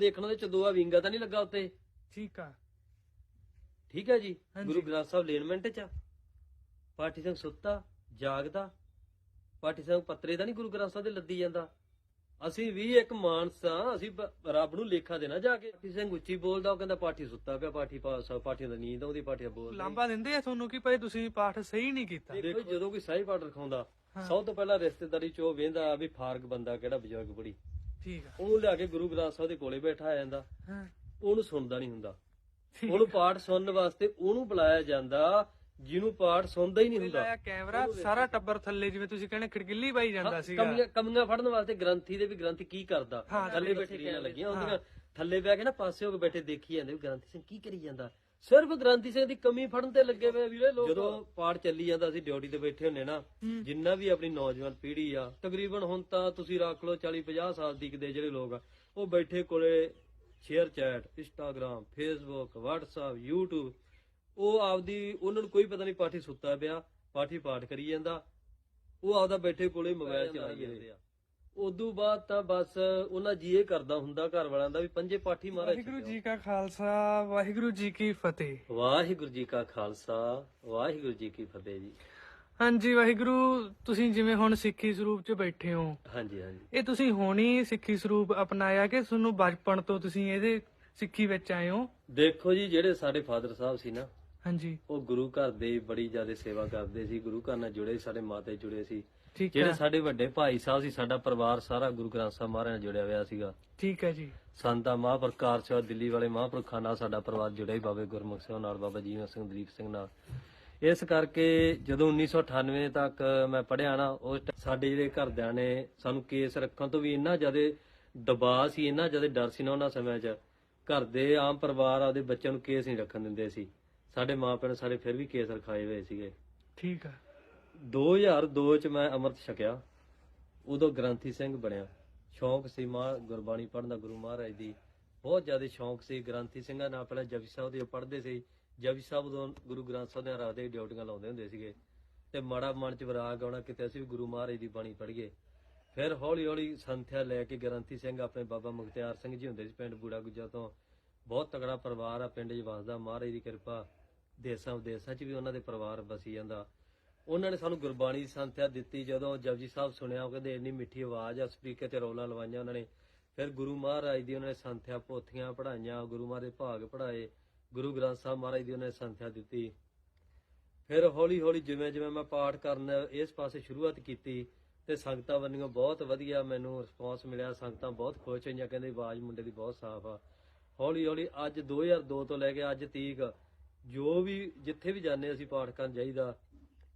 ਦੇਖਣਾ ਤੇ ਚਦੋਆ ਵਿੰਗਾ ਤਾਂ ਨਹੀਂ ਲੱਗਾ ਉੱਤੇ? ਠੀਕ ਆ। ਠੀਕ ਹੈ ਜੀ। ਹਾਂਜੀ। ਗੁਰੂ ਗ੍ਰੰਥ ਸਾਹਿਬ ਲੇਨਮੈਂਟ ਚ ਆ। ਪਾਠੀ ਸਿੰਘ ਸੁੱਤਾ ਜਾਗਦਾ। ਪਾਠੀ ਸਿੰਘ ਪੱਤਰੇ ਦਾ ਨਹੀਂ ਗੁਰੂ ਗ੍ਰੰਥ ਸਾਹਿਬ ਦੇ ਲੱਦੀ ਜਾਂਦਾ। ਅਸੀਂ ਵੀ ਇੱਕ ਮਾਨਸ ਅਸੀਂ ਬ- ਰੱਬ ਨੂੰ ਲੇਖਾ ਦੇਣਾ ਜਾ ਕੇ। ਪਾਠੀ ਸਿੰਘ ਉੱਚੀ ਬੋਲਦਾ ਉਹ ਕਹਿੰਦਾ ਪਾਠੀ ਸੁੱਤਾ ਪਿਆ ਪਾਠੀ ਪਾਸ ਪਾਠੀਆਂ ਦਾ ਨੀਂਦ ਆਉਂਦੀ ਪਾਠੀਆਂ ਬੋਲਦਾ। ਲਾਂਬਾ ਦਿੰਦੇ ਆ ਤੁਹਾਨੂੰ ਕਿ ਭਾਈ ਤੁਸੀਂ ਪਾਠ ਸਹੀ ਨਹੀਂ ਕੀਤਾ? ਦੇਖੋ ਜੀ, ਜਦੋਂ ਕੋਈ ਸਹੀ ਪਾਠ ਰਖਾਉਂਦਾ ਹਾਂ। ਸਭ ਤੋਂ ਪਹਿਲਾਂ ਰਿਸ਼ਤੇਦਾਰੀ ਚ ਵੇਂਦਾ ਵੀ ਫਾਰਗ ਬੰਦਾ ਕਿਹੜਾ ਬਜ਼ੁਰਗ ਬੜੀ। ਠੀਕ ਆ। ਉਹਨੂੰ ਲਿਆ ਕੇ ਗੁਰੂ ਗ੍ਰੰਥ ਸਾਹਿਬ ਦੇ ਕੋਲੇ ਬੈਠਾ ਜਾਂਦਾ। ਹਾਂ। ਉਹਨੂੰ ਸੁਣਦਾ ਨਹੀਂ ਹੁੰਦਾ। ਉਹਨੂੰ ਪਾਠ ਸੁਣਨ ਵਾਸਤੇ ਉਹਨੂੰ ਬੁਲਾਇਆ ਜਾਂਦਾ ਜਿਹਨੂੰ ਪਾਠ ਸੁਣਦਾ ਹੀ ਨਹੀਂ ਹੁੰਦਾ। ਲਾਇਆ ਕੈਮਰਾ ਸਾਰਾ ਟੱਬਰ ਥੱਲੇ ਜਿਵੇਂ ਤੁਸੀਂ ਕਹਿੰਦੇ ਖਿੜਕਿੱਲੀ ਪਾਈ ਜਾਂਦਾ ਸੀਗਾ। ਕਮੀਆਂ ਫੜਨ ਵਾਸਤੇ ਗ੍ਰੰਥੀ ਦੇ ਵੀ ਗ੍ਰੰਥੀ ਕੀ ਕਰਦਾ? ਥੱਲੇ ਬੈਠੇ ਲੱਗੀਆਂ ਹੁੰਦੀਆਂ। ਥੱਲੇ ਬਹਿ ਕੇ ਨਾ ਪਾਸੇ ਹੋ ਕੇ ਬੈਠੇ ਦੇਖੀ ਜਾਂਦੇ ਵੀ ਗ੍ਰੰਥੀ ਸਿੰਘ ਕੀ ਕਰੀ ਜਾਂਦਾ? ਸਿਰਫ ਗ੍ਰੰਥੀ ਸਿੰਘ ਦੀ ਕਮੀ ਫੜਨ ਤੇ ਲੱਗੇ ਹੋਏ ਵੀਰੇ ਲੋਕ। ਜਦੋਂ ਪਾਠ ਚੱਲੀ ਜਾਂਦਾ ਅਸੀਂ ਡਿਊਟੀ ਤੇ ਬੈਠੇ ਹੁੰਨੇ ਨਾ। ਜਿੰਨਾ ਵੀ ਆਪਣੀ ਨੌਜਵਾਨ ਪੀੜ੍ਹੀ ਆ ਤਕਰੀਬਨ ਹੁਣ ਤਾਂ ਤੁਸੀਂ ਰੱਖ ਲਓ 40 50 ਸਾਲ ਦੀ ਕਿਤੇ ਜਿਹੜੇ ਲੋਕ ਆ ਉਹ ਬੈਠੇ ਕੋਲੇ ShareChat Instagram Facebook WhatsApp YouTube ਉਹ ਆਪਦੀ ਉਹਨਾਂ ਨੂੰ ਕੋਈ ਪਤਾ ਨਹੀਂ ਪਾਠੀ ਸੁੱਤਾ ਪਿਆ ਪਾਠੀ ਪਾਠ ਕਰੀ ਜਾਂਦਾ ਉਹ ਆਪਦਾ ਬੈਠੇ ਕੋਲੇ ਮੋਬਾਈਲ ਚਲਾਈ ਜਾਂਦੇ ਆ। ਉਦੋਂ ਬਾਅਦ ਤਾਂ ਬਸ ਉਹਨਾਂ ਜੀ ਇਹ ਕਰਦਾ ਹੁੰਦਾ ਘਰ ਵਾਲਿਆਂ ਦਾ ਵੀ ਪੰਜੇ ਪਾਠੀ ਮਹਾਰਾਜ ਵਾਹਿਗੁਰੂ ਜੀ ਕਾ ਖਾਲਸਾ ਵਾਹਿਗੁਰੂ ਜੀ ਕੀ ਫਤਿਹ। ਵਾਹਿਗੁਰੂ ਜੀ ਕਾ ਖਾਲਸਾ ਵਾਹਿਗੁਰੂ ਜੀ ਕੀ ਫਤਿਹ ਜੀ। ਹਾਂਜੀ ਵਾਹਿਗੁਰੂ ਤੁਸੀਂ ਜਿਵੇਂ ਹੁਣ ਸਿੱਖੀ ਸਰੂਪ 'ਚ ਬੈਠੇ ਹੋ। ਹਾਂਜੀ ਹਾਂਜੀ। ਇਹ ਤੁਸੀਂ ਹੋਣੀ ਸਿੱਖੀ ਸਰੂਪ ਅਪਣਾਇਆ ਕਿ ਤੁਹਾਨੂੰ ਬਚਪਨ ਤੋਂ ਤੁਸੀਂ ਇਹਦੇ ਸਿੱਖੀ ਵਿੱਚ ਆਏ ਹੋ? ਦੇਖੋ ਜੀ ਜਿਹੜੇ ਸਾਡੇ ਫਾਦਰ ਸਾਹਿਬ ਸੀ ਨਾ ਹਾਂਜੀ। ਉਹ ਗੁਰੂ ਘਰ ਦੇ ਬੜੀ ਜ਼ਿਆਦਾ ਸੇਵਾ ਕਰਦੇ ਸੀ ਗੁਰੂ ਘਰ ਨਾਲ ਜੁੜੇ ਸੀ, ਸਾਡੇ ਮਾਤੇ ਜੁੜੇ ਸੀ। ਠੀਕ ਜਿਹੜੇ ਹੈ। ਸਾਡੇ ਵੱਡੇ ਭਾਈ ਸਾਹਿਬ ਸੀ ਸਾਡਾ ਪਰਿਵਾਰ ਸਾਰਾ ਗੁਰੂ ਗ੍ਰੰਥ ਸਾਹਿਬ ਮਹਾਰਾਜ ਨਾਲ ਜੁੜਿਆ ਹੋਇਆ ਸੀਗਾ। ਠੀਕ ਹੈ ਜੀ। ਸੰਤਾ ਮਹਾਂਪ੍ਰਕਾਰ ਸਿੰਘ ਦਿੱਲੀ ਵਾਲੇ ਮਹਾਂਪੁਰਖਾਂ ਨਾਲ ਸਾਡਾ ਪਰਿਵਾਰ ਜੁੜਿਆ ਹੀ ਬਾਬੇ ਗੁਰਮੁਖ ਸਿੰਘ ਨਾਲ ਬਾਬਾ ਜੀਵਨ ਸਿੰਘ ਦਲੀਪ ਸਿੰਘ ਨਾਲ। ਇਸ ਕਰਕੇ ਜਦੋਂ 1998 ਤੱਕ ਮੈਂ ਪੜਿਆ ਨਾ ਉਸ ਟ- ਸਾਡੇ ਜਿਹੜੇ ਘਰਦਿਆਂ ਨੇ ਸਾਨੂੰ ਕੇਸ ਰੱਖਣ ਤੋਂ ਵੀ ਇੰਨਾ ਜ਼ਿਆਦਾ ਦਬਾਅ ਸੀ ਇੰਨਾ ਜ਼ਿਆਦਾ ਡਰ ਸੀ ਨਾ ਉਹਨਾਂ ਸਮਿਆਂ 'ਚ। ਘਰ ਦੇ ਆਮ ਪਰਿਵਾਰ ਆਪਦੇ ਬੱਚਿਆਂ ਨੂੰ ਕੇਸ ਨਹੀਂ ਰੱਖਣ ਦਿੰਦੇ ਸੀ। ਸਾਡੇ ਮਾਪਿਆਂ ਨੇ ਸਾਡੇ ਫਿਰ ਵੀ ਕੇਸ ਰਖਾਏ ਹੋਏ ਸੀਗੇ। ਠੀਕ ਹੈ 2002 ਚ ਮੈਂ ਅੰਮ੍ਰਿਤ ਛਕਿਆ। ਉਦੋਂ ਗ੍ਰੰਥੀ ਸਿੰਘ ਬਣਿਆ। ਸ਼ੌਂਕ ਸੀ ਮਾਂ ਗੁਰਬਾਣੀ ਪੜ੍ਹਨ ਦਾ ਗੁਰੂ ਮਹਾਰਾਜ ਦੀ। ਬਹੁਤ ਜ਼ਿਆਦਾ ਸ਼ੌਂਕ ਸੀ। ਗ੍ਰੰਥੀ ਸਿੰਘਾਂ ਨਾਲ ਪਹਿਲਾਂ ਜਪਜੀ ਸਾਹਿਬ ਦੇ ਪੜ੍ਹਦੇ ਸੀ। ਜਪਜੀ ਸਾਹਿਬ ਉਦੋਂ ਗੁਰੂ ਗ੍ਰੰਥ ਸਾਹਿਬ ਦੇ ਰਾਤ ਦੇ ਡਿਊਟੀਆਂ ਲਾਉਂਦੇ ਹੁੰਦੇ ਸੀਗੇ। ਤੇ ਮਾੜਾ ਮਨ ਚ ਵਿਰਾਗ ਆਉਣਾ ਕਿਤੇ ਅਸੀਂ ਵੀ ਗੁਰੂ ਮਹਾਰਾਜ ਦੀ ਬਾਣੀ ਪੜ੍ਹੀਏ। ਫਿਰ ਹੌਲੀ ਹੌਲੀ ਸੰਥਿਆ ਲੈ ਕੇ ਗ੍ਰੰਥੀ ਸਿੰਘ ਆਪਣੇ ਬਾਬਾ ਮੁਖਤਿਆਰ ਸਿੰਘ ਜੀ ਹੁੰਦੇ ਸੀ ਪਿੰਡ ਬੂੜਾ ਗੁੱਜਾ ਤੋਂ। ਬਹੁਤ ਤਗੜਾ ਪਰਿਵਾਰ ਆ ਪਿੰਡ 'ਚ ਵਸਦਾ ਮਹਾਰਾਜ ਦੀ ਕਿਰਪਾ। ਦੇਸਾਂ ਵਿਦੇਸਾਂ 'ਚ ਵੀ ਉਹਨਾਂ ਦੇ ਪਰਿਵਾਰ ਵਸੀ ਜਾਂਦਾ। ਉਹਨਾਂ ਨੇ ਸਾਨੂੰ ਗੁਰਬਾਣੀ ਦੀ ਸੰਥਿਆ ਦਿੱਤੀ, ਜਦੋਂ ਜਪਜੀ ਸਾਹਿਬ ਸੁਣਿਆ, ਉਹ ਕਹਿੰਦੇ ਇੰਨੀ ਮਿੱਠੀ ਆਵਾਜ਼ ਆ, ਸਪੀਕਰ ਤੇ ਰੌਲਾ ਲਵਾਈਆਂ ਉਹਨਾਂ ਨੇ। ਫਿਰ ਗੁਰੂ ਮਹਾਰਾਜ ਦੀ ਉਹਨਾਂ ਨੇ ਸੰਥਿਆ ਪੋਥੀਆਂ ਪੜਾਈਆਂ ਗੁਰੂ ਮਹਾਰਾਜ ਦੇ ਭਾਗ ਪੜਾਏ ਗੁਰੂ ਗ੍ਰੰਥ ਸਾਹਿਬ ਮਹਾਰਾਜ ਦੀ ਉਹਨਾਂ ਨੇ ਸੰਥਿਆ ਦਿੱਤੀ। ਫਿਰ ਹੌਲੀ ਹੌਲੀ ਜਿਵੇਂ ਜਿਵੇਂ ਮੈਂ ਪਾਠ ਕਰਨ ਇਸ ਪਾਸੇ ਸ਼ੁਰੂਆਤ ਕੀਤੀ ਤੇ ਸੰਗਤਾਂ ਵੱਲੋਂ ਬਹੁਤ ਵਧੀਆ ਮੈਨੂੰ ਰਿਸਪੌਂਸ ਮਿਲਿਆ, ਸੰਗਤਾਂ ਬਹੁਤ ਖੁਸ਼ ਹੋਈਆਂ, ਕਹਿੰਦੇ ਆਵਾਜ਼ ਮੁੰਡੇ ਦੀ ਬਹੁਤ ਸਾਫ਼ ਆ। ਹੌਲੀ ਹੌਲੀ ਅੱਜ 2002 ਤੋਂ ਲੈ ਕੇ ਅੱਜ ਤੀਕ ਜੋ ਵੀ ਜਿੱਥੇ ਵੀ ਜਾਂਦੇ ਅਸੀਂ ਪਾਠ ਕਰਨ ਜਾਈਦਾ,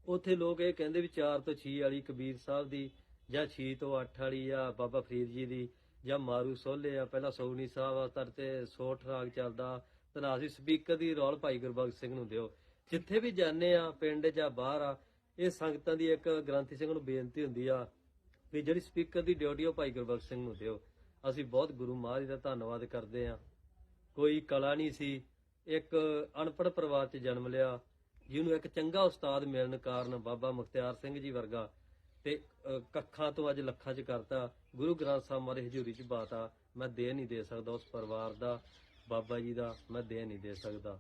ਉੱਥੇ ਲੋਕ ਇਹ ਕਹਿੰਦੇ ਵੀ 4 ਤੋਂ 6 ਵਾਲੀ ਕਬੀਰ ਸਾਹਿਬ ਦੀ, ਜਾਂ 6 ਤੋਂ 8 ਵਾਲੀ ਆ ਬਾਬਾ ਫਰੀਦ ਜੀ ਦੀ, ਜਾਂ ਮਾਰੂ ਸੋਲੇ ਆ, ਪਹਿਲਾਂ ਸੌਣੀ ਸਾਹਿਬ ਆ ਤਰ 'ਤੇ ਸੋਠ ਰਾਗ ਚੱਲਦਾ ਤਨਾਸੀ ਸਪੀਕਰ ਦੀ ਰੌਲ ਭਾਈ ਗੁਰਬਖਸ਼ ਸਿੰਘ ਨੂੰ ਦਿਓ। ਜਿੱਥੇ ਵੀ ਜਾਂਦੇ ਆ ਪਿੰਡ ਜਾਂ ਬਾਹਰ ਆ, ਇਹ ਸੰਗਤਾਂ ਦੀ ਇੱਕ ਗ੍ਰੰਥੀ ਸਿੰਘ ਨੂੰ ਬੇਨਤੀ ਹੁੰਦੀ ਆ, ਵੀ ਜਿਹੜੀ ਸਪੀਕਰ ਦੀ ਡਿਊਟੀ ਉਹ ਭਾਈ ਗੁਰਬਖਸ਼ ਸਿੰਘ ਨੂੰ ਦਿਓ। ਅਸੀਂ ਬਹੁਤ ਗੁਰੂ ਮਹਾਰਾਜ ਦਾ ਧੰਨਵਾਦ ਕਰਦੇ ਆ ਕੋਈ ਕਲਾ ਨਹੀਂ ਸੀ ਇੱਕ ਅਨਪੜ੍ਹ ਪਰਿਵਾਰ 'ਚ ਜਨਮ ਲਿਆ ਜਿਹਨੂੰ ਇੱਕ ਚੰਗਾ ਉਸਤਾਦ ਮਿਲਣ ਕਾਰਨ ਬਾਬਾ ਮੁਖਤਿਆਰ ਸਿੰਘ ਜੀ ਵਰਗਾ ਤੇ ਕੱਖਾਂ ਤੋਂ ਅੱਜ ਲੱਖਾਂ 'ਚ ਕਰਤਾ ਗੁਰੂ ਗ੍ਰੰਥ ਸਾਹਿਬ ਮਾਰੇ ਹਜ਼ੂਰੀ 'ਚ ਬਾਤਾ ਮੈਂ ਦੇ ਨਹੀਂ ਦੇ ਸਕਦਾ ਉਸ ਪਰਿਵਾਰ ਦਾ ਬਾਬਾ ਜੀ ਦਾ ਮੈਂ ਦੇ ਨਹੀਂ ਦੇ ਸਕਦਾ।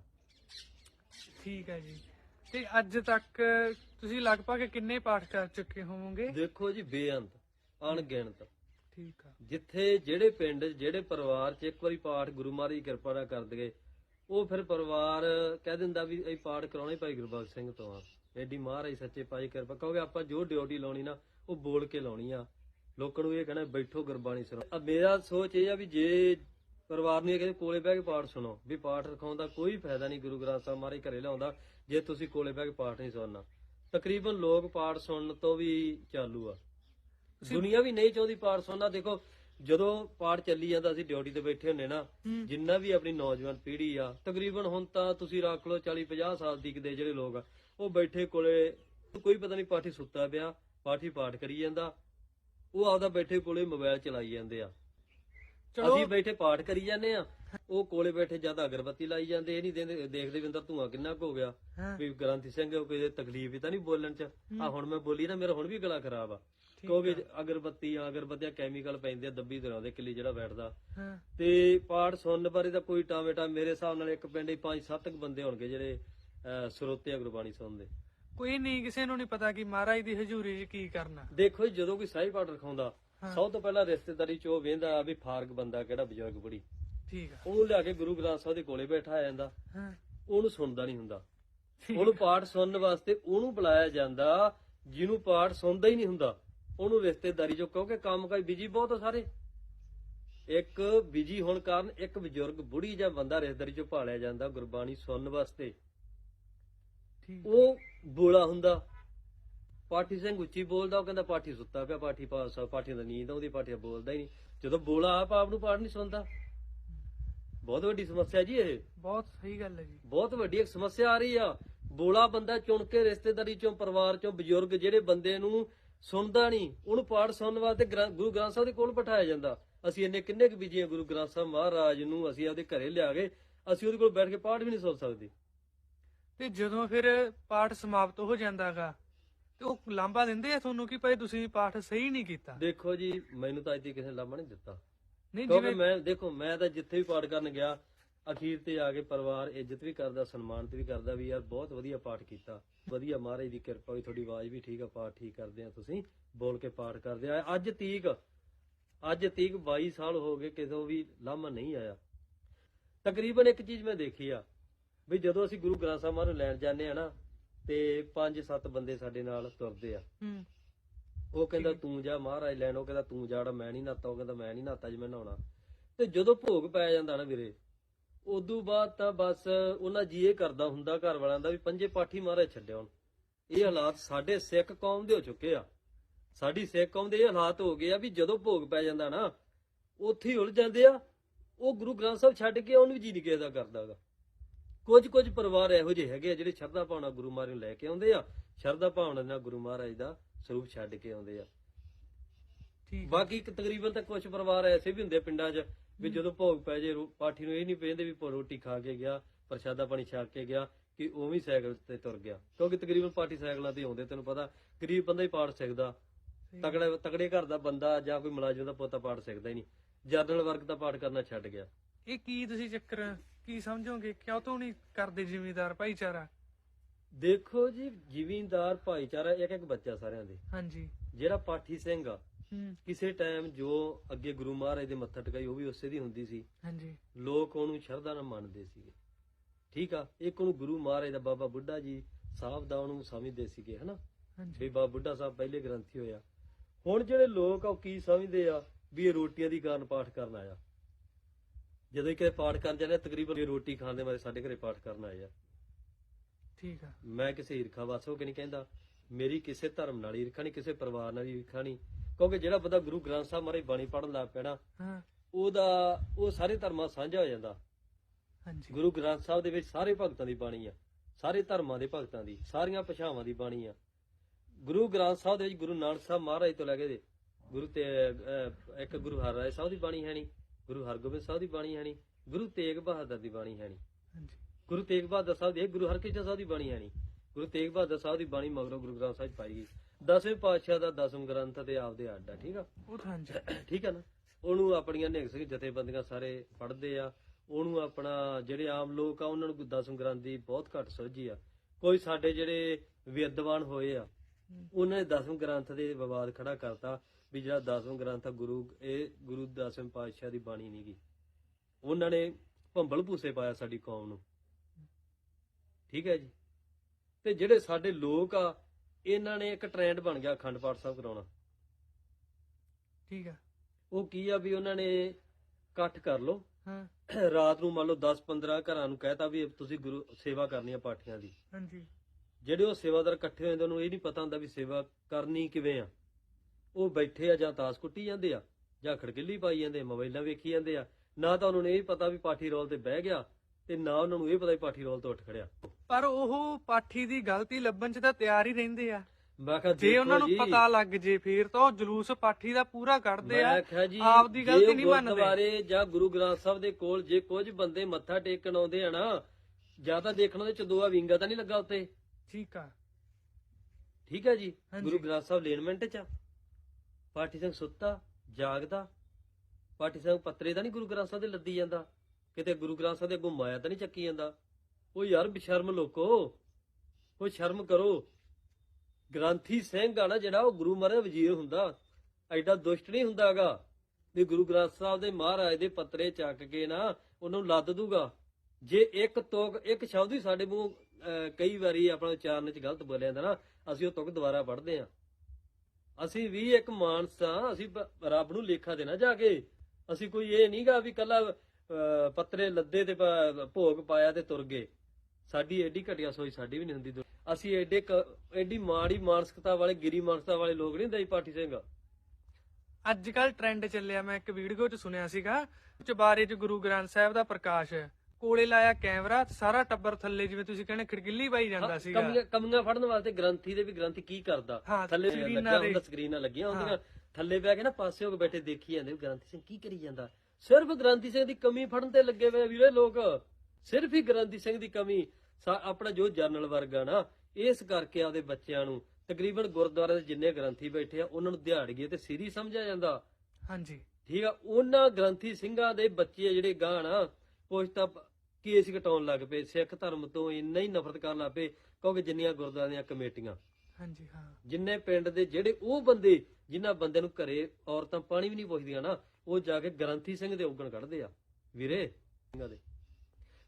ਠੀਕ ਹੈ ਜੀ। ਤੇ ਅੱਜ ਤੱਕ ਤੁਸੀਂ ਲਗਭਗ ਕਿੰਨੇ ਪਾਠ ਕਰ ਚੁੱਕੇ ਹੋਵੋਗੇ? ਦੇਖੋ ਜੀ ਬੇਅੰਤ ਅਣਗਿਣਤ। ਠੀਕ ਆ। ਜਿੱਥੇ ਜਿਹੜੇ ਪਿੰਡ ਜਿਹੜੇ ਪਰਿਵਾਰ 'ਚ ਇੱਕ ਵਾਰੀ ਪਾਠ ਗੁਰੂ ਮਹਾਰਾਜ ਦੀ ਕਿਰਪਾ ਨਾਲ ਕਰ ਦਗੇ ਉਹ ਫਿਰ ਪਰਿਵਾਰ ਕਹਿ ਦਿੰਦਾ ਵੀ ਇਹ ਪਾਠ ਕਰਾਉਣਾ ਭਾਈ ਗੁਰਬਖਸ਼ ਸਿੰਘ ਤੋਂ ਆ। ਐਡੀ ਮਹਾਰਾਜ ਸੱਚੇ ਪਾਈ ਕਿਰਪਾ। ਕਹੋਗੇ ਆਪਾਂ ਜੋ ਡਿਊਟੀ ਲਾਉਣੀ ਨਾ ਉਹ ਬੋਲ ਕੇ ਲਾਉਣੀ ਆ। ਲੋਕਾਂ ਨੂੰ ਇਹ ਕਹਿਣਾ ਬੈਠੋ ਗੁਰਬਾਣੀ ਸੁਣੋ। ਆ ਮੇਰਾ ਸੋਚ ਇਹ ਆ ਵੀ ਜੇ ਪਰਿਵਾਰ ਨੂੰ ਇਹ ਕਹਿੰਦੇ ਕੋਲੇ ਬਹਿ ਕੇ ਪਾਠ ਸੁਣੋ ਵੀ ਪਾਠ ਰਖਾਉਣ ਦਾ ਕੋਈ ਫਾਇਦਾ ਨਹੀਂ ਗੁਰੂ ਗ੍ਰੰਥ ਸਾਹਿਬ ਮਹਾਰਾਜ ਘਰੇ ਲਿਆਉਂਦਾ ਜੇ ਤੁਸੀਂ ਕੋਲੇ ਬਹਿ ਕੇ ਪਾਠ ਨਹੀਂ ਸੁਣਨਾ। ਤਕਰੀਬਨ ਲੋਕ ਪਾਠ ਸੁਣਨ ਤੋਂ ਵੀ ਚਾਲੂ ਆ। ਦੁਨੀਆ ਵੀ ਨਹੀਂ ਚਾਹੁੰਦੀ ਪਾਠ ਸੁਣਨਾ। ਦੇਖੋ ਜਦੋਂ ਪਾਠ ਚੱਲੀ ਜਾਂਦਾ ਅਸੀਂ ਡਿਊਟੀ ਤੇ ਬੈਠੇ ਹੁੰਨੇ ਨਾ। ਜਿੰਨਾ ਵੀ ਆਪਣੀ ਨੌਜਵਾਨ ਪੀੜ੍ਹੀ ਆ ਤਕਰੀਬਨ ਹੁਣ ਤਾਂ ਤੁਸੀਂ ਰੱਖ ਲਓ 40 50 ਸਾਲ ਦੀ ਕਿਤੇ ਜਿਹੜੇ ਲੋਕ ਆ ਉਹ ਬੈਠੇ ਕੋਲੇ ਕੋਈ ਪਤਾ ਨਹੀਂ ਪਾਠੀ ਸੁੱਤਾ ਪਿਆ ਪਾਠੀ ਪਾਠ ਕਰੀ ਜਾਂਦਾ ਉਹ ਆਪਦਾ ਬੈਠੇ ਕੋਲੇ ਮੋਬਾਈਲ ਚਲਾਈ ਜਾਂਦੇ ਆ। ਚਲੋ। ਅਸੀਂ ਬੈਠੇ ਪਾਠ ਕਰੀ ਜਾਂਦੇ ਆ ਉਹ ਕੋਲੇ ਬੈਠੇ ਜਦ ਅਗਰਬੱਤੀ ਲਾਈ ਜਾਂਦੇ ਇਹ ਨਹੀਂ ਦੇਖਦੇ ਦੇਖਦੇ ਵੀ ਅੰਦਰ ਧੂਆਂ ਕਿੰਨਾ ਕੁ ਹੋ ਗਿਆ ਵੀ ਗ੍ਰੰਥੀ ਸਿੰਘ ਕੋਈ ਤਕਲੀਫ ਹੀ ਤਾਂ ਨਹੀਂ ਬੋਲਣ ਚ ਆ ਹੁਣ ਮੈਂ ਬੋਲੀ ਨਾ ਮੇਰਾ ਹੁਣ ਵੀ ਗਲਾ ਖਰਾਬ ਆ। ਕਿਉਂਕਿ ਅਗਰਬੱਤੀਆਂ ਅਗਰਬੱਤੀਆਂ ਕੈਮੀਕਲ ਪੈਂਦੇ ਆ ਦੱਬੀ ਦਰਾਂ ਦੇ ਕਿੱਲੀ ਜਿਹੜਾ ਬੈਠਦਾ। ਹਾਂ। ਤੇ ਪਾਠ ਸੁਣਨ ਬਾਰੇ ਤਾਂ ਕੋਈ ਟਾਵੇਟਾ ਮੇਰੇ ਹਿਸਾਬ ਨਾਲ ਇੱਕ ਪਿੰਡ ਹੀ ਪੰਜ ਸੱਤ ਕੁ ਬੰਦੇ ਹੋਣਗੇ ਜਿਹੜੇ ਸਰੋਤੇ ਆ ਗੁਰਬਾਣੀ ਸੁਣਦੇ ਕੋਈ ਨਹੀਂ ਕਿਸੇ ਨੂੰ ਨਹੀਂ ਪਤਾ ਕਿ ਮਹਾਰਾਜ ਦੀ ਹਜ਼ੂਰੀ 'ਚ ਕੀ ਕਰਨਾ। ਦੇਖੋ ਜਦੋਂ ਕੋਈ ਸਾਈ ਪਾਠ ਰਖਾਉਂਦਾ। ਸਭ ਤੋਂ ਪਹਿਲਾਂ ਰਿਸ਼ਤੇਦਾਰੀ ਚ ਉਹ ਵੇਂਦਾ ਵੀ ਫਾਰਗ ਬੰਦਾ ਕਿਹੜਾ ਬਜ਼ੁਰਗ ਬੁੜੀ। ਠੀਕ ਆ। ਉਹਨੂੰ ਲਿਆ ਕੇ ਗੁਰੂ ਗ੍ਰੰਥ ਸਾਹਿਬ ਦੇ ਕੋਲੇ ਬੈਠਾਇਆ ਜਾਂਦਾ। ਹਾਂ। ਉਹਨੂੰ ਸੁਣਦਾ ਨਹੀਂ ਹੁੰਦਾ। ਉਹਨੂੰ ਪਾਠ ਸੁਣਨ ਵਾਸਤੇ ਉਹਨੂੰ ਬੁਲਾਇਆ ਜਾਂਦਾ ਜਿਹਨੂੰ ਪਾਠ ਸੁਣਦਾ ਹੀ ਨਹੀਂ ਹੁੰਦਾ। ਉਹਨੂੰ ਰਿਸ਼ਤੇਦਾਰੀ ਚੋਂ ਕਿਉਂਕਿ ਕੰਮ ਕਾਜ ਬਿਜ਼ੀ ਬਹੁਤ ਆ ਸਾਰੇ। ਇੱਕ ਬਿਜ਼ੀ ਹੋਣ ਕਾਰਨ ਇੱਕ ਬਜ਼ੁਰਗ ਬੁੜੀ ਜਾਂ ਬੰਦਾ ਰਿਸ਼ਤੇਦਾਰੀ ਚੋਂ ਭਾਲਿਆ ਜਾਂਦਾ ਗੁਰਬਾਣੀ ਸੁਣਨ ਵਾਸਤੇ। ਉਹ ਬੋਲਾ ਹੁੰਦਾ। ਪਾਠੀ ਸਿੰਘ ਉੱਚੀ ਬੋਲਦਾ ਉਹ ਕਹਿੰਦਾ ਪਾਠੀ ਸੁੱਤਾ ਪਿਆ ਪਾਠੀ ਪਾਸ ਪਾਠੀ ਦਾ ਨੀਂਦ ਆਉਂਦੀ ਪਾਠੀ ਬੋਲਦਾ ਹੀ ਨਹੀਂ। ਜਦੋਂ ਬੋਲਾ ਆਪ ਆਪ ਨੂੰ ਪਾਠ ਨਹੀਂ ਸੁਣਦਾ। ਬਹੁਤ ਵੱਡੀ ਸਮੱਸਿਆ ਜੀ ਇਹ। ਬਹੁਤ ਸਹੀ ਗੱਲ ਹੈ ਜੀ। ਬਹੁਤ ਵੱਡੀ ਇੱਕ ਸਮੱਸਿਆ ਆ ਰਹੀ ਆ। ਬੋਲਾ ਬੰਦਾ ਚੁਣ ਕੇ ਰਿਸ਼ਤੇਦਾਰੀ ਚੋਂ ਪਰਿਵਾਰ ਚੋਂ ਬਜ਼ੁਰਗ ਜਿਹੜੇ ਬੰਦੇ ਨੂੰ ਸੁਣਦਾ ਨਹੀਂ। ਉਹਨੂੰ ਪਾਠ ਸੁਣਨ ਵਾਸਤੇ ਗ੍ਰੰ- ਗੁਰੂ ਗ੍ਰੰਥ ਸਾਹਿਬ ਦੇ ਕੋਲ ਬਿਠਾਇਆ ਜਾਂਦਾ। ਅਸੀਂ ਇੰਨੇ ਕਿੰਨੇ ਕੁ ਬੀਜੀਆਂ ਗੁਰੂ ਗ੍ਰੰਥ ਸਾਹਿਬ ਮਹਾਰਾਜ ਨੂੰ ਅਸੀਂ ਆਪਦੇ ਘਰੇ ਲਿਆ ਗਏ। ਅਸੀਂ ਉਹਦੇ ਕੋਲ ਬੈਠ ਕੇ ਪਾਠ ਵੀ ਨਹੀਂ ਸੁਣ ਸਕਦੇ। ਤੇ ਜਦੋਂ ਫਿਰ ਪਾਠ ਸਮਾਪਤ ਹੋ ਜਾਂਦਾਗਾ ਤੇ ਉਹ ਲਾਂਬਾ ਦਿੰਦੇ ਆ ਤੁਹਾਨੂੰ ਕਿ ਭਾਈ ਤੁਸੀਂ ਪਾਠ ਸਹੀ ਨਹੀਂ ਕੀਤਾ? ਦੇਖੋ ਜੀ ਮੈਨੂੰ ਤਾਂ ਅੱਜ ਤੱਕ ਕਿਸੇ ਨੇ ਲਾਮਾ ਨਹੀਂ ਦਿੱਤਾ। ਨਹੀਂ ਜਿਵੇਂ ਮੈਂ ਦੇਖੋ ਮੈਂ ਤਾਂ ਜਿੱਥੇ ਵੀ ਪਾਠ ਕਰਨ ਗਿਆ ਅਖੀਰ ਤੇ ਆ ਕੇ ਪਰਿਵਾਰ ਇੱਜ਼ਤ ਵੀ ਕਰਦਾ ਸਨਮਾਨਿਤ ਵੀ ਕਰਦਾ ਵੀ ਯਾਰ ਬਹੁਤ ਵਧੀਆ ਪਾਠ ਕੀਤਾ। ਵਧੀਆ ਮਹਾਰਾਜ ਦੀ ਕਿਰਪਾ ਵੀ ਤੁਹਾਡੀ ਆਵਾਜ਼ ਵੀ ਠੀਕ ਆ ਪਾਠ ਠੀਕ ਕਰਦੇ ਆ ਤੁਸੀਂ ਬੋਲ ਕੇ ਪਾਠ ਕਰਦੇ ਆ। ਅੱਜ ਤੀਕ ਅੱਜ ਤੀਕ 22 ਸਾਲ ਹੋ ਗਏ ਕਿਸੇ ਵੀ ਲਾਮਾ ਨਹੀਂ ਆਇਆ। ਤਕਰੀਬਨ ਇੱਕ ਚੀਜ਼ ਮੈਂ ਦੇਖੀ ਆ ਵੀ ਜਦੋਂ ਅਸੀਂ ਗੁਰੂ ਗ੍ਰੰਥ ਸਾਹਿਬ ਨੂੰ ਲੈਣ ਜਾਂਦੇ ਆ ਨਾ ਤੇ 5-7 ਬੰਦੇ ਸਾਡੇ ਨਾਲ ਤੁਰਦੇ ਆ। ਉਹ ਕਹਿੰਦਾ ਤੂੰ ਜਾ ਮਹਾਰਾਜ ਲੈਣ ਉਹ ਕਹਿੰਦਾ ਤੂੰ ਜਾੜਾ ਮੈਂ ਨਹੀਂ ਨਾਤਾ ਉਹ ਕਹਿੰਦਾ ਮੈਂ ਨਹੀਂ ਨਾਤਾ ਜੀ ਮੈਂ ਨਹਾਉਣਾ। ਤੇ ਜਦੋਂ ਭੋਗ ਪੈ ਜਾਂਦਾ ਨਾ ਵੀਰੇ ਉਦੋਂ ਬਾਅਦ ਤਾਂ ਬਸ ਉਹਨਾਂ ਜੀ ਇਹ ਕਰਦਾ ਹੁੰਦਾ ਘਰ ਵਾਲਿਆਂ ਦਾ ਵੀ ਪੰਜੇ ਪਾਠੀ ਮਹਾਰਾਜ ਛੱਡਿਆ ਹੁਣ ਇਹ ਹਾਲਾਤ ਸਾਡੇ ਸਿੱਖ ਕੌਮ ਦੇ ਹੋ ਚੁੱਕੇ ਆ। ਸਾਡੀ ਸਿੱਖ ਕੌਮ ਦੇ ਇਹ ਹਾਲਾਤ ਹੋ ਗਏ ਆ ਵੀ ਜਦੋਂ ਭੋਗ ਪੈ ਜਾਂਦਾ ਨਾ, ਉੱਥੇ ਹੀ ਉਲਝ ਜਾਂਦੇ ਆ। ਉਹ ਗੁਰੂ ਗ੍ਰੰਥ ਸਾਹਿਬ ਛੱਡ ਕੇ ਉਹਨੂੰ ਵੀ ਜੀ ਨਹੀਂ ਕਿਸੇ ਦਾ ਕਰਦਾਗਾ ਕੁਝ ਕੁਝ ਪਰਿਵਾਰ ਇਹੋ ਜਿਹੇ ਹੈਗੇ ਆ ਜਿਹੜੇ ਸ਼ਰਧਾ ਭਾਵਨਾ ਗੁਰੂ ਮਹਾਰਾਜ ਨੂੰ ਲੈ ਕੇ ਆਉਂਦੇ ਆ। ਸ਼ਰਧਾ ਭਾਵਨਾ ਨਾਲ ਗੁਰੂ ਮਹਾਰਾਜ ਦਾ ਸਰੂਪ ਛੱਡ ਕੇ ਆਉਂਦੇ ਆ। ਬਾਕੀ ਇੱਕ ਤਕਰੀਬਨ ਤਾਂ ਕੁਝ ਪਰਿਵਾਰ ਐਸੇ ਵੀ ਹੁੰਦੇ ਪਿੰਡਾਂ 'ਚ ਵੀ ਜਦੋਂ ਭੋਗ ਪੈ ਜੇ ਰੋ- ਪਾਠੀ ਨੂੰ ਇਹ ਨਹੀਂ ਪੈਂਦੇ ਵੀ ਭੋ ਰੋਟੀ ਖਾ ਕੇ ਗਿਆ ਪ੍ਰਸ਼ਾਦਾ ਪਾਣੀ ਛਕ ਕੇ ਗਿਆ ਕਿ ਉਹ ਵੀ ਸਾਈਕਲ ਤੇ ਤੁਰ ਗਿਆ। ਕਿਉਂਕਿ ਤਕਰੀਬਨ ਪਾਠੀ ਸਾਈਕਲਾਂ ਤੇ ਆਉਂਦੇ ਤੈਨੂੰ ਪਤਾ ਗਰੀਬ ਬੰਦਾ ਹੀ ਪਾਠ ਸਿੱਖਦਾ। ਤਗੜੇ ਤਗੜੇ ਘਰ ਦਾ ਬੰਦਾ ਜਾਂ ਕੋਈ ਮੁਲਾਜ਼ਮ ਦਾ ਪੋਤਾ ਪਾਠ ਸਿੱਖਦਾ ਹੀ ਨਹੀਂ। ਜਰਨਲ ਵਰਗ ਦਾ ਪਾਠ ਕਰਨਾ ਛੱਡ ਗਿਆ। ਇਹ ਕੀ ਤੁਸੀਂ ਚੱਕਰ ਕੀ ਸਮਝੋਗੇ? ਕਿਉਂ ਤੋਂ ਨਹੀਂ ਕਰਦੇ ਜ਼ਿਮੀਦਾਰ ਭਾਈਚਾਰਾ? ਦੇਖੋ ਜੀ ਜ਼ਿਮੀਂਦਾਰ ਭਾਈਚਾਰਾ ਇੱਕ ਇੱਕ ਬੱਚਾ ਸਾਰਿਆਂ ਦੇ। ਹਾਂਜੀ। ਜਿਹੜਾ ਪਾਠੀ ਸਿੰਘ ਆ ਹੂੰ। ਕਿਸੇ ਟਾਈਮ ਜੋ ਅੱਗੇ ਗੁਰੂ ਮਹਾਰਾਜ ਦੇ ਮੱਥਾ ਟਿਕਾਈ ਉਹ ਵੀ ਉਸੇ ਦੀ ਹੁੰਦੀ ਸੀ। ਹਾਂਜੀ। ਲੋਕ ਉਹਨੂੰ ਸ਼ਰਧਾ ਨਾਲ ਮੰਨਦੇ ਸੀਗੇ। ਠੀਕ ਆ? ਇੱਕ ਉਹਨੂੰ ਗੁਰੂ ਮਹਾਰਾਜ ਦਾ ਬਾਬਾ ਬੁੱਢਾ ਜੀ ਸਾਹਿਬ ਦਾ ਉਹਨੂੰ ਸਮਝਦੇ ਸੀਗੇ ਹਨਾ? ਵੀ ਬਾਬਾ ਬੁੱਢਾ ਸਾਹਿਬ ਪਹਿਲੇ ਗ੍ਰੰਥੀ ਹੋਇਆ। ਹੁਣ ਜਿਹੜੇ ਲੋਕ ਆ ਉਹ ਕੀ ਸਮਝਦੇ ਆ? ਵੀ ਇਹ ਰੋਟੀਆਂ ਦੀ ਕਾਰਨ ਪਾਠ ਕਰਨ ਆਇਆ। ਜਦੋਂ ਇਹ ਪਾਠ ਕਰਨ ਜਾਂਦੇ ਤਕਰੀਬਨ ਇਹ ਰੋਟੀ ਖਾਣ ਦੇ ਮਾਰੇ ਸਾਡੇ ਘਰੇ ਪਾਠ ਕਰਨ ਆਏ ਆ। ਠੀਕ ਆ। ਮੈਂ ਕਿਸੇ ਈਰਖਾ ਵਾਸ ਕੇ ਨਹੀਂ ਕਹਿੰਦਾ? ਮੇਰੀ ਕਿਸੇ ਧਰਮ ਨਾਲ ਈਰਖਾ ਨਹੀਂ ਕਿਸੇ ਪਰਿਵਾਰ ਨਾਲ ਵੀ ਈਰਖਾ ਨਹੀਂ। ਕਿਉਂਕਿ ਜਿਹੜਾ ਬੰਦਾ ਗੁਰੂ ਗ੍ਰੰਥ ਸਾਹਿਬ ਮਾਰੇ ਬਾਣੀ ਪੜਨ ਲੱਗ ਪੈਣਾ ਹਾਂ। ਉਹਦਾ ਉਹ ਸਾਰੇ ਧਰਮਾਂ ਸਾਂਝਾ ਹੋ ਜਾਂਦਾ। ਹਾਂਜੀ। ਗੁਰੂ ਗ੍ਰੰਥ ਸਾਹਿਬ ਦੇ ਵਿੱਚ ਸਾਰੇ ਭਗਤਾਂ ਦੀ ਬਾਣੀ ਆ ਸਾਰੇ ਧਰਮਾਂ ਦੇ ਭਗਤਾਂ ਦੀ ਸਾਰੀਆਂ ਭਾਸ਼ਾਵਾਂ ਦੀ ਬਾਣੀ ਆ। ਗੁਰੂ ਗ੍ਰੰਥ ਸਾਹਿਬ ਦੇ ਵਿੱਚ ਗੁਰੂ ਨਾਨਕ ਸਾਹਿਬ ਮਹਾਰਾਜ ਤੋਂ ਲੈ ਕੇ ਦੇ ਗੁਰੂ ਤੇ ਅਹ, ਇੱਕ ਗੁਰੂ ਹਰਿਰਾਏ ਸਾਹਿਬ ਦੀ ਬਾਣੀ ਹੈ ਨਹੀਂ ਗੁਰੂ ਹਰਗੋਬਿੰਦ ਸਾਹਿਬ ਦੀ ਬਾਣੀ ਹੈ ਨਹੀਂ ਗੁਰੂ ਤੇਗ ਬਹਾਦਰ ਦੀ ਬਾਣੀ ਹੈ ਨਹੀਂ ਹਾਂਜੀ। ਗੁਰੂ ਤੇਗ ਬਹਾਦਰ ਸਾਹਿਬ ਦੀ ਇਹ ਗੁਰੂ ਹਰਕ੍ਰਿਸ਼ਨ ਸਾਹਿਬ ਦੀ ਬਾਣੀ ਹੈ ਨਹੀਂ ਗੁਰੂ ਤੇਗ ਬਹਾਦਰ ਸਾਹਿਬ ਦੀ ਬਾਣੀ ਮਗਰੋਂ ਗੁਰੂ ਗ੍ਰੰਥ ਸਾਹਿਬ 'ਚ ਪਾਈ ਗਈ। ਦਸਵੇਂ ਪਾਤਸ਼ਾਹ ਦਾ ਦਸਮ ਗ੍ਰੰਥ ਤੇ ਆਪਦੇ ਅੱਡ ਆ ਠੀਕ ਆ? ਉਹ ਤਾਂ ਠੀਕ ਆ ਨਾ? ਉਹਨੂੰ ਆਪਣੀਆਂ ਨਿਹੰਗ ਸਿੰਘ ਜਥੇਬੰਦੀਆਂ ਸਾਰੇ ਪੜ੍ਹਦੇ ਆ। ਉਹਨੂੰ ਆਪਣਾ ਜਿਹੜੇ ਆਮ ਲੋਕ ਆ ਉਹਨਾਂ ਨੂੰ ਦਸਮ ਗ੍ਰੰਥ ਦੀ ਬਹੁਤ ਘੱਟ ਸੋਝੀ ਆ। ਕੋਈ ਸਾਡੇ ਜਿਹੜੇ ਵਿਦਵਾਨ ਹੋਏ ਆ। ਉਹਨਾਂ ਨੇ ਦਸਮ ਗ੍ਰੰਥ ਦੇ ਵਿਵਾਦ ਖੜਾ ਕਰਤਾ ਵੀ ਜਿਹੜਾ ਦਸਮ ਗ੍ਰੰਥ ਆ ਗੁਰੂ ਇਹ ਗੁਰੂ ਦਸਮ ਪਾਤਸ਼ਾਹ ਦੀ ਬਾਣੀ ਨਹੀਂਗੀ ਉਹਨਾਂ ਨੇ ਭੰਬਲ ਭੂਸੇ ਪਾਇਆ ਸਾਡੀ ਕੌਮ ਨੂੰ। ਠੀਕ ਹੈ ਜੀ? ਤੇ ਜਿਹੜੇ ਸਾਡੇ ਲੋਕ ਆ ਇਹਨਾਂ ਨੇ ਇੱਕ ਟ੍ਰੈਂਡ ਬਣ ਗਿਆ ਅਖੰਡ ਪਾਠ ਸਾਹਿਬ ਕਰਾਉਣਾ। ਠੀਕ ਆ। ਉਹ ਕੀ ਆ ਵੀ ਉਹਨਾਂ ਨੇ ਇਕੱਠ ਕਰ ਲਓ। ਹਾਂ। ਰਾਤ ਨੂੰ ਮੰਨ ਲਓ 10 15 ਘਰਾਂ ਨੂੰ ਕਹਿਤਾ ਵੀ ਤੁਸੀਂ ਗੁਰੂ ਸੇਵਾ ਕਰਨੀ ਆ ਪਾਠੀਆਂ ਦੀ। ਹਾਂਜੀ। ਜਿਹੜੇ ਉਹ ਸੇਵਾਦਾਰ ਇਕੱਠੇ ਹੋਏ ਨੇ ਉਹਨੂੰ ਇਹ ਨਹੀਂ ਪਤਾ ਹੁੰਦਾ ਵੀ ਸੇਵਾ ਕਰਨੀ ਕਿਵੇਂ ਆ। ਉਹ ਬੈਠੇ ਆ ਜਾਂ ਤਾਸ ਕੁੱਟੀ ਜਾਂਦੇ ਆ ਜਾਂ ਖੜਕਿੱਲੀ ਪਾਈ ਜਾਂਦੇ ਮੋਬਾਈਲਾਂ ਵੇਖੀ ਜਾਂਦੇ ਆ। ਨਾ ਤਾਂ ਉਹਨਾਂ ਨੂੰ ਇਹ ਪਤਾ ਵੀ ਪਾਠੀ ਰੋਲ ਤੇ ਬਹਿ ਗਿਆ ਤੇ ਨਾ ਉਹਨਾਂ ਨੂੰ ਇਹ ਪਤਾ ਵੀ ਪਾਠੀ ਰੋਲ ਤੋਂ ਉੱਠ ਖੜਿਆ। ਪਰ ਉਹ ਪਾਠੀ ਦੀ ਗਲਤੀ ਲੱਭਣ 'ਚ ਤਾਂ ਤਿਆਰ ਹੀ ਰਹਿੰਦੇ ਆ। ਮੈਂ ਕਿਹਾ ਜੇ ਉਹਨਾਂ ਨੂੰ ਪਤਾ ਲੱਗ ਜੇ ਫੇਰ ਤਾਂ ਉਹ ਜਲੂਸ ਪਾਠੀ ਦਾ ਪੂਰਾ ਕੱਢਦੇ ਆ। ਮੈਂ ਕਿਹਾ ਜੀ ਆਪ ਦੀ ਜੇ ਗਲਤੀ ਨਹੀਂ ਮੰਨਦੇ। ਗੁਰਦੁਆਰੇ ਜਾਂ ਗੁਰੂ ਗ੍ਰੰਥ ਸਾਹਿਬ ਦੇ ਕੋਲ ਜੇ ਕੁਝ ਬੰਦੇ ਮੱਥਾ ਟੇਕਣ ਆਉਂਦੇ ਆ ਨਾ ਜਾਂ ਤਾਂ ਦੇਖਣਾ ਤੇ ਚਦੋਆ ਵਿੰਗਾ ਤਾਂ ਨਹੀਂ ਲੱਗਾ ਉੱਤੇ? ਠੀਕ ਆ। ਠੀਕ ਹੈ ਜੀ। ਗੁਰੂ ਗ੍ਰੰਥ ਸਾਹਿਬ ਲੇਨਮੈਂਟ ਚ ਆ। ਪਾਠੀ ਸਿੰਘ ਸੁੱਤਾ ਜਾਗਦਾ। ਪਾਠੀ ਸਿੰਘ ਪੱਤਰੇ ਤਾਂ ਨਹੀਂ ਗੁਰੂ ਗ੍ਰੰਥ ਸਾਹਿਬ ਦੇ ਲੱਦੀ ਜਾਂਦਾ। ਕਿਤੇ ਗੁਰੂ ਗ੍ਰੰਥ ਸਾਹਿਬ ਦੇ ਅੱਗੋਂ ਮਾਇਆ ਤਾਂ ਨਹੀਂ ਚੱਕੀ ਜਾਂਦਾ। ਉਹ ਯਾਰ ਬਸ਼ਰਮ ਲੋਕੋ ਉਹ ਸ਼ਰਮ ਕਰੋ। ਗ੍ਰੰਥੀ ਸਿੰਘ ਆ ਨਾ ਜਿਹੜਾ, ਉਹ ਗੁਰੂ ਮਹਾਰਾਜ ਵਜ਼ੀਰ ਹੁੰਦਾ। ਐਡਾ ਦੁਸ਼ਟ ਨਹੀਂ ਹੁੰਦਾਗਾ ਵੀ ਗੁਰੂ ਗ੍ਰੰਥ ਸਾਹਿਬ ਦੇ ਮਹਾਰਾਜ ਦੇ ਪੱਤਰੇ ਚੱਕ ਕੇ ਨਾ, ਉਹਨੂੰ ਲੱਦ ਦੂਗਾ। ਜੇ ਇੱਕ ਤੁਕ, ਇੱਕ ਸ਼ਬਦ ਵੀ ਸਾਡੇ ਮੂੰਹ ਕਈ ਵਾਰੀ ਆਪਣਾ ਉਚਾਰਨ ਚ ਗਲਤ ਬੋਲਿਆ ਜਾਂਦਾ ਨਾ, ਅਸੀਂ ਉਹ ਤੁਕ ਦੁਬਾਰਾ ਪੜ੍ਹਦੇ ਆ ਅਸੀਂ ਵੀ ਇੱਕ ਮਾਨਸ ਆ, ਅਸੀਂ ਰੱਬ ਨੂੰ ਲੇਖਾ ਦੇਣਾ ਜਾ ਕੇ। ਅਸੀਂ ਕੋਈ ਇਹ ਨਹੀਂਗਾ ਵੀ ਕੱਲਾ ਪੱਤਰੇ ਲੱਦੇ ਤੇ ਭੋਗ ਪਾਇਆ ਤੇ ਤੁਰ ਗਏ। ਸਾਡੀ ਐਡੀ ਘਟਿਆ ਸੋਚ ਸਾਡੀ ਵੀ ਨਹੀਂ ਹੁੰਦੀ ਅਸੀਂ ਐਡੇ ਐਡੀ ਮਾੜੀ ਮਾਨਸਿਕਤਾ ਵਾਲੇ ਗਿਰੀ ਮਾਨਸਿਕਤਾ ਵਾਲੇ ਲੋਕ ਨਹੀਂ ਦਈ ਪਾਠੀ ਸਿੰਘ। ਅੱਜ ਕੱਲ ਟ੍ਰੈਂਡ ਚੱਲਿਆ ਮੈਂ ਇੱਕ ਵੀਡੀਓ 'ਚ ਸੁਣਿਆ ਸੀਗਾ ਚਬਾਰੇ 'ਚ ਗੁਰੂ ਗ੍ਰੰਥ ਸਾਹਿਬ ਦਾ ਪ੍ਰਕਾਸ਼ ਕੋਲੇ ਲਾਇਆ ਕੈਮਰਾ ਤੇ ਸਾਰਾ ਟੱਬਰ ਥੱਲੇ ਜਿਵੇਂ ਤੁਸੀਂ ਕਹਿੰਦੇ ਖਿੜਕਿੱਲੀ ਪਾਈ ਜਾਂਦਾ ਸੀਗਾ। ਕਮੀਆਂ ਫੜਨ ਵਾਸਤੇ ਗ੍ਰੰਥੀ ਦੇ ਵੀ ਗ੍ਰੰਥੀ ਕੀ ਕਰਦਾ? ਥੱਲੇ ਸਕਰੀਨਾਂ ਲੱਗਾ। ਹੁੰਦਾ ਸਕਰੀਨਾਂ ਲੱਗੀਆਂ। ਹੁੰਦੀਆਂ। ਥੱਲੇ ਬਹਿ ਕੇ ਨਾ ਪਾਸੇ ਹੋ ਕੇ ਬੈਠੇ ਦੇਖੀ ਜਾਂਦੇ ਗ੍ਰੰਥੀ ਸਿੰਘ ਕੀ ਕਰੀ ਜਾਂਦਾ। ਸਿਰਫ ਗ੍ਰੰਥੀ ਸਿੰਘ ਦੀ ਕਮੀ ਫੜਨ ਤੇ ਲੱਗੇ ਹੋਏ ਵੀਰੇ ਲੋਕ। ਸਿਰਫ ਹੀ ਗ੍ਰੰਥੀ ਸਿੰਘ ਦੀ ਕਮੀ ਆਪਣਾ ਜੋ ਜਰਨਲ ਵਰਗਾ ਨਾ ਇਸ ਕਰਕੇ ਆਪਦੇ ਬੱਚਿਆਂ ਨੂੰ ਤਕਰੀਬਨ ਗੁਰਦੁਆਰੇ ਦੇ ਜਿੰਨੇ ਗ੍ਰੰਥੀ ਬੈਠੇ ਆ ਉਹਨਾਂ ਨੂੰ ਦਿਹਾੜੀਏ ਤੇ ਸਿਰੀ ਸਮਝਿਆ ਜਾਂਦਾ। ਹਾਂਜੀ। ਠੀਕ ਆ ਉਹਨਾਂ ਗ੍ਰੰਥੀ ਸਿੰਘਾਂ ਦੇ ਬੱਚੇ ਆ ਜਿਹੜੇ ਗਾਂ ਨਾ ਕੁਛ ਤਾਂ ਪ- ਕੇਸ ਘਟਾਉਣ ਲੱਗ ਪਏ ਸਿੱਖ ਧਰਮ ਤੋਂ ਇੰਨਾ ਹੀ ਨਫ਼ਰਤ ਕਰਨ ਲੱਗ ਪਏ ਕਿਉਂਕਿ ਜਿੰਨੀਆਂ ਗੁਰਦੁਆਰਿਆਂ ਦੀਆਂ ਕਮੇਟੀਆਂ। ਹਾਂਜੀ ਹਾਂ। ਜਿੰਨੇ ਪਿੰਡ ਦੇ ਜਿਹੜੇ ਉਹ ਬੰਦੇ ਜਿਨ੍ਹਾਂ ਬੰਦੇ ਨੂੰ ਘਰੇ ਔਰਤਾਂ ਪਾਣੀ ਵੀ ਨਹੀਂ ਪੁੱਛਦੀਆਂ ਨਾ ਉਹ ਜਾ ਕੇ ਗ੍ਰੰਥੀ ਸਿੰਘ ਦੇ ਉਗਣ ਕੱਢਦੇ ਆ। ਵੀਰੇ ਸਿੰਘਾਂ ਦੇ।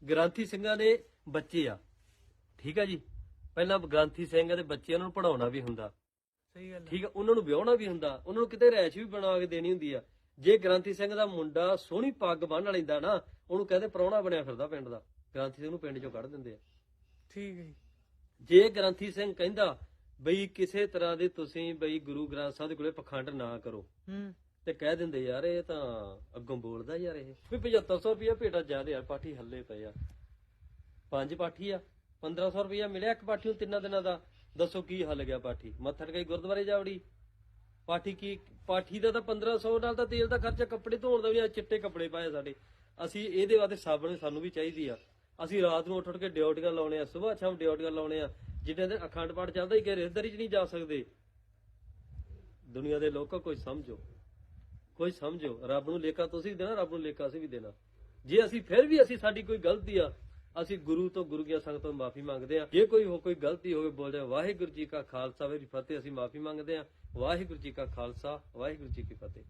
ਗ੍ਰੰਥੀ ਸਿੰਘਾਂ ਦੇ ਬੱਚੇ ਆ। ਠੀਕ ਆ ਜੀ? ਪਹਿਲਾਂ ਗ੍ਰੰਥੀ ਸਿੰਘਾਂ ਦੇ ਬੱਚੇ ਉਹਨਾਂ ਨੂੰ ਪੜਾਉਣਾ ਵੀ ਹੁੰਦਾ। ਸਹੀ ਗੱਲ ਠੀਕ ਆ? ਉਹਨਾਂ ਨੂੰ ਵਿਆਹਣਾ ਵੀ ਹੁੰਦਾ। ਉਹਨਾਂ ਨੂੰ ਕਿਤੇ ਰਹਿਸ਼ ਵੀ ਬਣਾ ਕੇ ਦੇਣੀ ਹੁੰਦੀ ਆ। ਜੇ ਗ੍ਰੰਥੀ ਸਿੰਘ ਦਾ ਮੁੰਡਾ ਸੋਹਣੀ ਪੱਗ ਬੰਨ੍ਹ ਲੈਂਦਾ ਨਾ ਉਹਨੂੰ ਕਹਿੰਦੇ ਪ੍ਰਾਹੁਣਾ ਬਣਿਆ ਫਿਰਦਾ ਪਿੰਡ ਦਾ। ਗ੍ਰੰਥੀ ਸਿੰਘ ਨੂੰ ਪਿੰਡ ਚੋਂ ਕੱਢ ਦਿੰਦੇ ਆ। ਠੀਕ ਹੈ ਜੀ। ਜੇ ਗ੍ਰੰਥੀ ਸਿੰਘ ਕਹਿੰਦਾ ਬਈ ਕਿਸੇ ਤਰ੍ਹਾਂ ਦੇ ਤੁਸੀਂ ਬਈ ਗੁਰੂ ਗ੍ਰੰਥ ਸਾਹਿਬ ਦੇ ਕੋਲੇ ਪਖੰਡ ਨਾ ਕਰੋ। ਹੂੰ। ਤੇ ਕਹਿ ਦਿੰਦੇ, ਯਾਰ, ਇਹ ਤਾਂ ਅੱਗੋਂ ਬੋਲਦਾ ਯਾਰ ਇਹ। ਵੀ 7500 ਰੁਪਇਆ ਭੇਟਾ ਜ਼ਿਆਦਾ ਯਾਰ ਪਾਠੀ ਹੱਲੇ ਪਏ ਆ। ਪੰਜ ਪਾਠੀ ਆ 1500 ਰੁਪਇਆ ਮਿਲਿਆ ਇੱਕ ਪਾਠੀ ਨੂੰ ਤਿੰਨਾਂ ਦਿਨਾਂ ਦਾ। ਦੱਸੋ ਕੀ ਹੱਲ ਗਿਆ ਪਾਠੀ? ਮੱਥਾ ਟਕਾਈ ਗੁਰਦੁਆਰੇ ਜਾਵੜੀ। ਪਾਠੀ ਕੀ, ਪਾਠੀ ਦਾ ਤਾਂ 1500 ਨਾਲ ਤਾਂ ਤੇਲ ਦਾ ਖਰਚਾ ਕੱਪੜੇ ਧੋਣ ਦਾ ਵੀ ਆ, ਚਿੱਟੇ ਕੱਪੜੇ ਪਾਏ ਸਾਡੇ। ਅਸੀਂ ਇਹਦੇ ਵਾਸਤੇ ਸਾਬਣ ਸਾਨੂੰ ਵੀ ਚਾਹੀਦੀ ਆ। ਅਸੀਂ ਰਾਤ ਨੂੰ ਉੱਠ ਉੱਠ ਕੇ ਡਿਊਟੀਆਂ ਲਾਉਣੇ ਆ ਸਵੇਰ ਸ਼ਾਮ ਡਿਊਟੀਆਂ ਲਾਉਣੇ ਆ। ਜਿੰਨੇ ਦਿਨ ਅਖੰਡ ਪਾਠ ਚੱਲਦਾ ਹੀ ਕਿ ਰਿਸ਼ਤੇਦਾਰੀ 'ਚ ਨਹੀਂ ਜਾ ਸਕਦੇ। ਦੁਨੀਆ ਦੇ ਲੋਕੋ, ਕੋਈ ਸਮਝੋ। ਕੋਈ ਸਮਝੋ ਰੱਬ ਨੂੰ ਲੇਖਾ ਤੁਸੀਂ ਵੀ ਦੇਣਾ, ਰੱਬ ਨੂੰ ਲੇਖਾ ਅਸੀਂ ਵੀ ਦੇਣਾ। ਜੇ ਅਸੀਂ ਫਿਰ ਵੀ ਅਸੀਂ ਸਾਡੀ ਕੋਈ ਗਲਤੀ ਆ, ਅਸੀਂ ਗੁਰੂ ਤੋਂ ਗੁਰੂ ਗਿਆ ਸੰਗਤ ਤੋਂ ਮਾਫੀ ਮੰਗਦੇ ਆ। ਜੇ ਕੋਈ ਹੋ ਕੋਈ ਗਲਤੀ ਹੋਵੇ ਬੋਲਦੇ ਵਾਹਿਗੁਰੂ ਜੀ ਕਾ ਖਾਲਸਾ ਵੇ ਫਤਿਹ, ਅਸੀਂ ਮਾਫੀ ਮੰਗਦੇ ਆ। ਵਾਹਿਗੁਰੂ ਜੀ ਕਾ ਖਾਲਸਾ, ਵਾਹਿਗੁਰੂ ਜੀ ਕੀ ਫਤਿਹ।